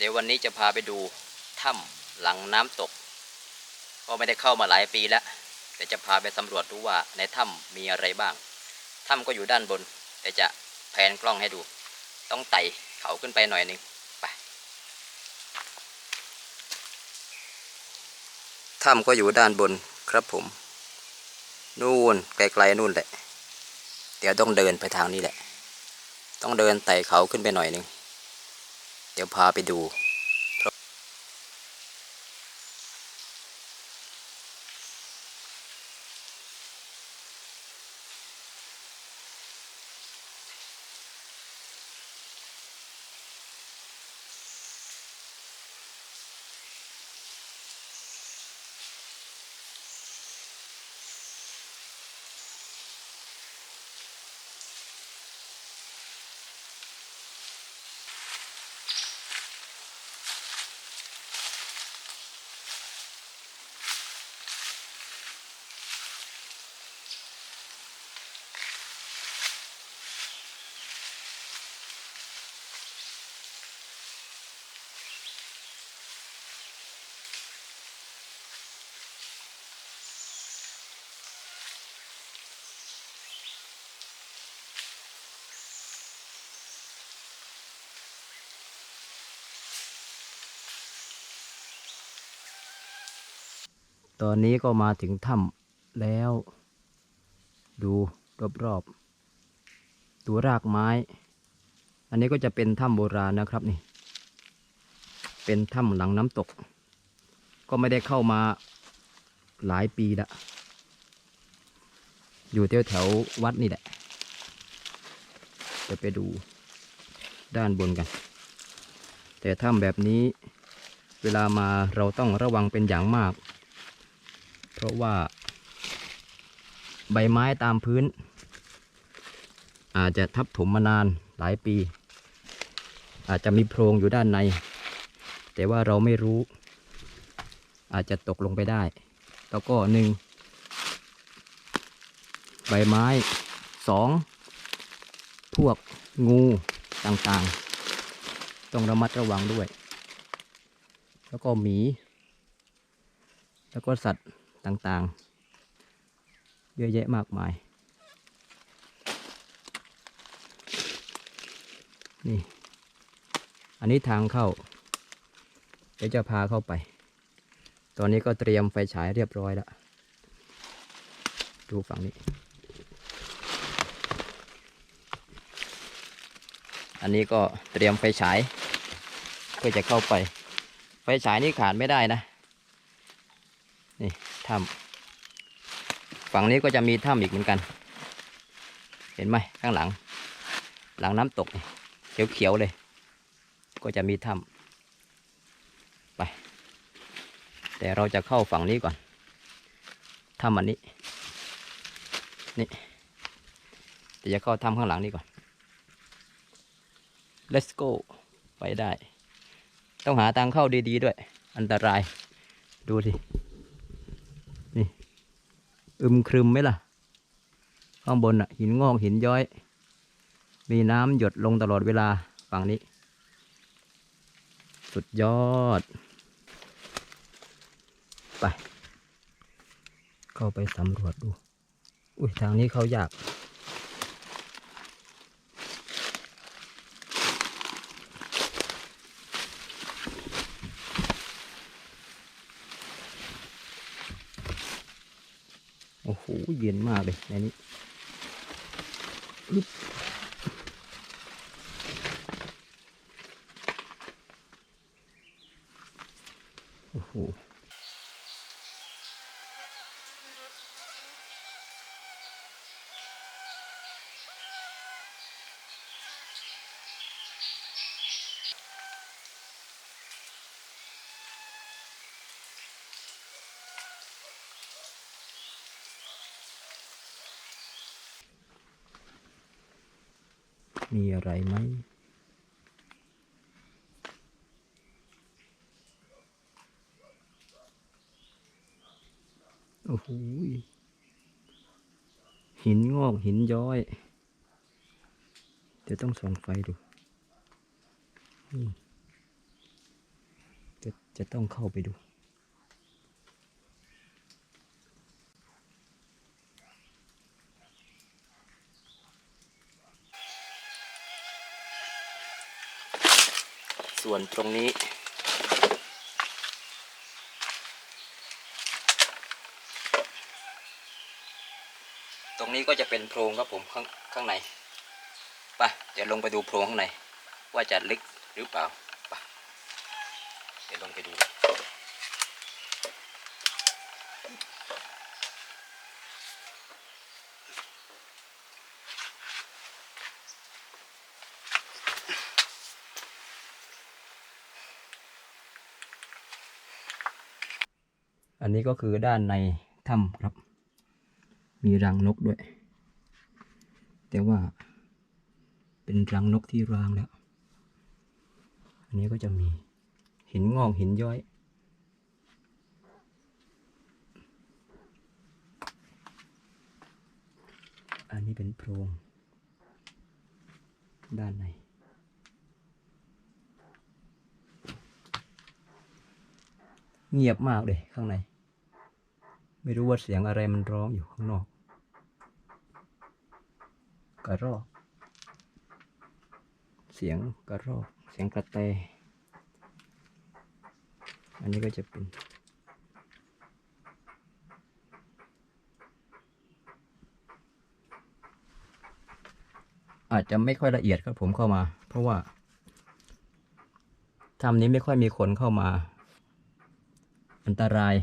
เดี๋ยววันนี้จะพาไปดูถ้ำหลังน้ำตก ก็ไม่ได้เข้ามาหลายปีแล้ว แต่จะพาไปสำรวจดูว่าในถ้ำมีอะไรบ้าง ถ้ำก็อยู่ด้านบน แต่จะแผนกล้องให้ดู ต้องไต่เขาขึ้นไปหน่อยนึงไปถ้ำก็อยู่ด้านบนครับผม นู่นไกลๆนู่นแหละ เดี๋ยวต้องเดินไปทางนี้แหละ ต้องเดินไต่เขาขึ้นไปหน่อยนึง เดี๋ยวพาไปดู ตอนนี้ก็มาถึงถ้ำแล้ว ดูรอบๆดูรากไม้ อันนี้ก็จะเป็นถ้ำโบราณนะครับนี่ เป็นถ้ำหลังน้ำตก ก็ไม่ได้เข้ามาหลายปีละ อยู่แถวแถวๆวัดนี่แหละจะไปดูด้านบนกัน แต่ถ้ำแบบนี้เวลามาเราต้องระวังเป็นอย่างมาก เพราะว่า ใบไม้ตามพื้น อาจจะทับถมมานานหลายปี อาจจะมีโพรงอยู่ด้านใน แต่ว่าเราไม่รู้ อาจจะตกลงไปได้ แล้วก็หนึ่งใบไม้สองพวกงูต่างๆ ต้องระมัดระวังด้วย แล้วก็หมี แล้วก็สัตว์ ต่างๆ เยอะแยะมากมาย นี่ อันนี้ทางเข้า เดี๋ยวจะพาเข้าไป ตอนนี้ก็เตรียมไฟฉายเรียบร้อยแล้ว ดูฝั่งนี้ อันนี้ก็เตรียมไฟฉายเพื่อจะเข้าไป ไฟฉายนี่ขาดไม่ได้นะ นี่ ถ้ำฝั่งนี้ก็จะมีถ้ำอีกเหมือนกัน เห็นไหมข้างหลัง หลังน้ำตกเขียวๆเลย ก็จะมีถ้ำไป แต่เราจะเข้าฝั่งนี้ก่อนถ้ำอันนี้ นี่เดี๋ยวจะเข้าถ้ำข้างหลังนี้ก่อน let's go ไปได้ ต้องหาทางเข้าดีๆด้วย อันตราย ดูสิ อึมครึมไหมล่ะ ข้างบนอะ หินงอกหินย้อย มีน้ำหยดลงตลอดเวลาฝั่งนี้ สุดยอด ไป เข้าไปสำรวจดู อุ้ยทางนี้เขายาก โอ้โห เย็นมากเลยในนี้ มีอะไรไหมโอ้โหหินงอกหินย้อย เดี๋ยวต้องส่องไฟดูนี่จะต้องเข้าไปดู ส่วนตรงนี้ ตรงนี้ก็จะเป็นโพรงครับผมข้างข้างในไปเดี๋ยวลงไปดูโพรงข้างใน ว่าจะลึกหรือเปล่าไปเดี๋ยวลงไปดู อันนี้ก็คือด้านในถ้ำครับ มีรังนกด้วย แต่ว่า เป็นรังนกที่ร้างแล้ว อันนี้ก็จะมีหินงอกหินย้อย อันนี้เป็นโพรง ด้านในเงียบมากเลยข้างใน ไม่รู้ว่าเสียงอะไรมันร้องอยู่ข้างนอก กระรอก เสียงกระรอก เสียงกระแต อันนี้ก็จะเป็น อาจจะไม่ค่อยละเอียดครับผมเข้ามา เพราะว่าถ้ำนี้ไม่ค่อยมีคนเข้ามา อันตราย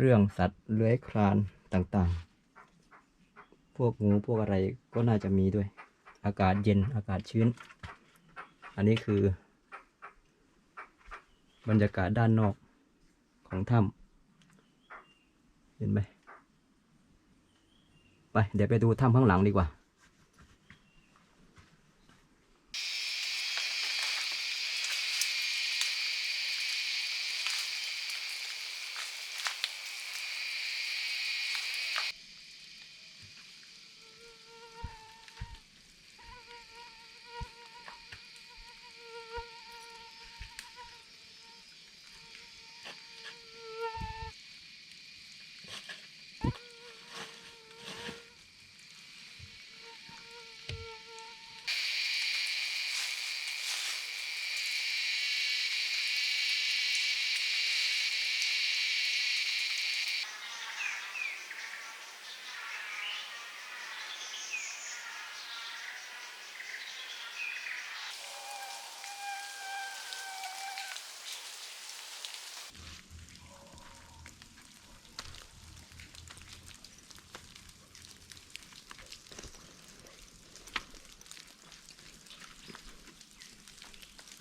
เรื่องสัตว์เลื้อยคลานต่างๆ พวกงูพวกอะไรก็น่าจะมีด้วย อากาศเย็นอากาศชื้น อันนี้คือ บรรยากาศด้านนอกของถ้ำเห็นไหมไป เดี๋ยวไปดูถ้ำข้างหลังดีกว่า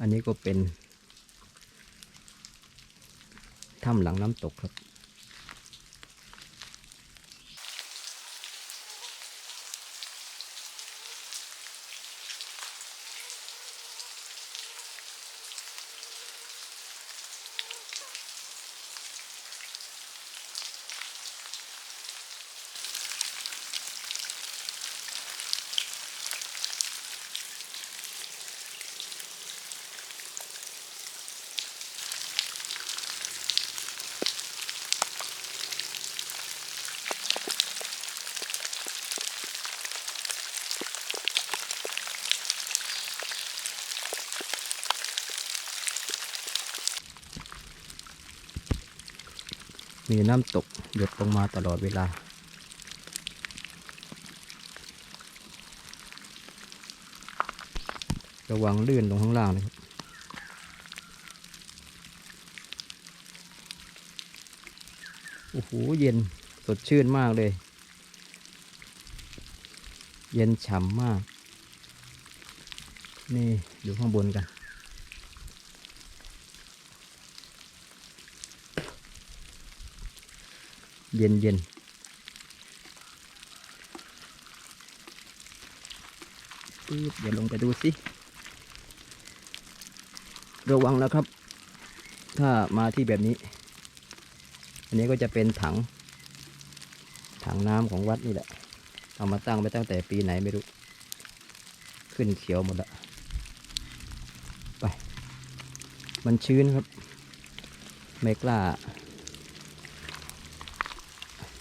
อันนี้ก็เป็นถ้ำหลังน้ำตกครับ มีน้ำตกหยดลงมาตลอดเวลา ระวังลื่นลงข้างล่างนะครับโอ้โหเย็นสดชื่นมากเลย เย็นฉ่ำมาก นี่อยู่ข้างบนกัน เย็นเย็นปึ๊บเดี๋ยวลงไปดูสิ ระวังนะครับ ถ้ามาที่แบบนี้ อันนี้ก็จะเป็นถัง ถังน้ำของวัดนี่แหละ เอามาตั้งไปตั้งแต่ปีไหนไม่รู้ ขึ้นเขียวหมดละไป มันชื้นครับ ไม่กล้า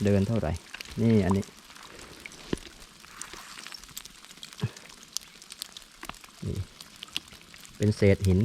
เดินเท่าไหร่ นี่อันนี้นี่เป็นเศษหิน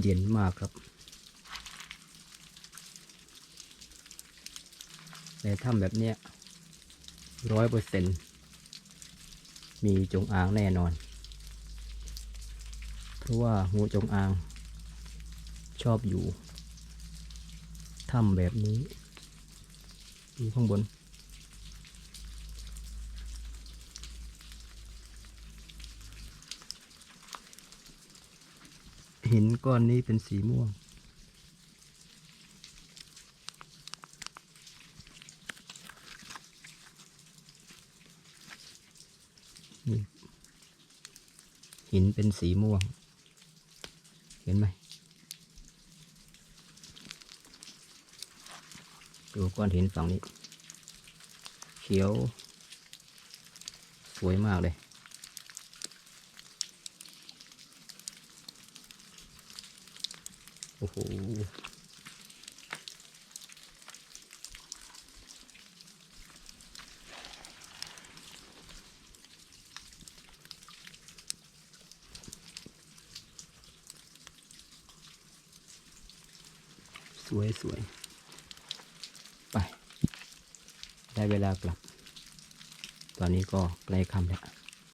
เย็นมากครับ ในถ้ำแบบเนี้ยร้อยเปอร์เซ็นมีจงอางแน่นอน เพราะว่างูจงอาง ชอบอยู่ถ้ำแบบนี้อยู่ข้างบน หินก้อนนี้เป็นสีม่วง หินเป็นสีม่วง เห็นไหมดูก้อนหินฝั่งนี้ เขียว สวยมากเลย โอ้โหสวยสวยไป ได้เวลากลับ ตอนนี้ก็ใกล้ค่ำแล้ว